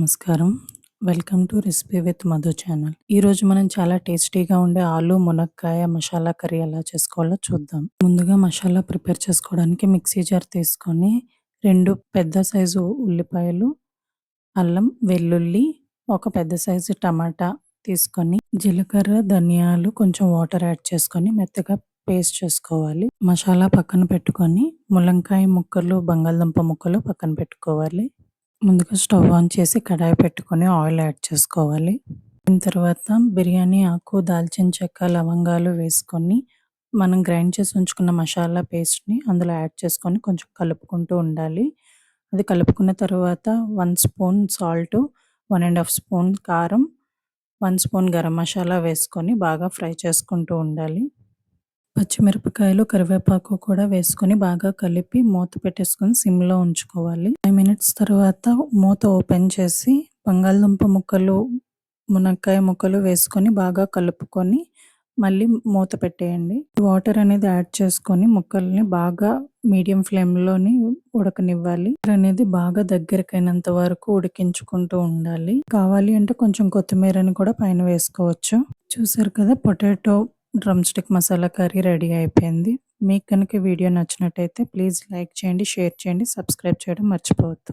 నమస్కారం. Welcome to recipe with Madhu channel. ఈరోజు మనం చాలా టేస్టీగా ఉండే ఆలు, మునక్కాయ మసాలా కర్రీ ఎలా చేసుకోవాలో చూద్దాం. ముందుగా మసాలా ప్రిపేర్ చేసుకోవడానికి మిక్సీ జార్ తీసుకొని రెండు పెద్ద సైజు ఉల్లిపాయలు, అల్లం, వెల్లుల్లి, ఒక పెద్ద సైజు టమాటా తీసుకొని జీలకర్ర, ధనియాలు కొంచెం వాటర్ యాడ్ చేసుకొని మెత్తగా పేస్ట్ చేసుకోవాలి. మసాలా పక్కన పెట్టుకొని ములంకాయ ముక్కలు, బంగాళదుంప ముక్కలు పక్కన పెట్టుకోవాలి. ముందుగా స్టవ్ ఆన్ చేసి కడాయి పెట్టుకొని ఆయిల్ యాడ్ చేసుకోవాలి. దాని తర్వాత బిర్యానీ ఆకు, దాల్చిన చెక్క, లవంగాలు వేసుకొని మనం గ్రైండ్ చేసి ఉంచుకున్న మసాలా పేస్ట్‌ని అందులో యాడ్ చేసుకొని కొంచెం కలుపుకుంటూ ఉండాలి. అది కలుపుకున్న తర్వాత వన్ స్పూన్ సాల్ట్, 1 ½ స్పూన్ కారం, వన్ స్పూన్ గరం మసాలా వేసుకొని బాగా ఫ్రై చేసుకుంటూ ఉండాలి. పచ్చిమిరపకాయలు, కరివేపాకు కూడా వేసుకొని బాగా కలిపి మూత పెట్టేసుకొని సిమ్‌లో ఉంచుకోవాలి. ఫైవ్ మినిట్స్ తర్వాత మూత ఓపెన్ చేసి బంగాళదుంప ముక్కలు, మునక్కాయ ముక్కలు వేసుకొని బాగా కలుపుకొని మళ్ళీ మూత పెట్టేయండి. వాటర్ అనేది యాడ్ చేసుకొని ముక్కల్ని బాగా మీడియం ఫ్లేమ్‌లోని ఉడకనివ్వాలి. అనేది బాగా దగ్గరకైనంత వరకు ఉడికించుకుంటూ ఉండాలి. కావాలి అంటే కొంచెం కొత్తిమీరని కూడా పైన వేసుకోవచ్చు. చూసారు కదా potato drumstick masala curry ready అయిపోయింది. మీకు కనుక వీడియో నచ్చినట్టయితే ప్లీజ్ లైక్ చేయండి, షేర్ చేయండి, సబ్స్క్రైబ్ చేయడం మర్చిపోవద్దు.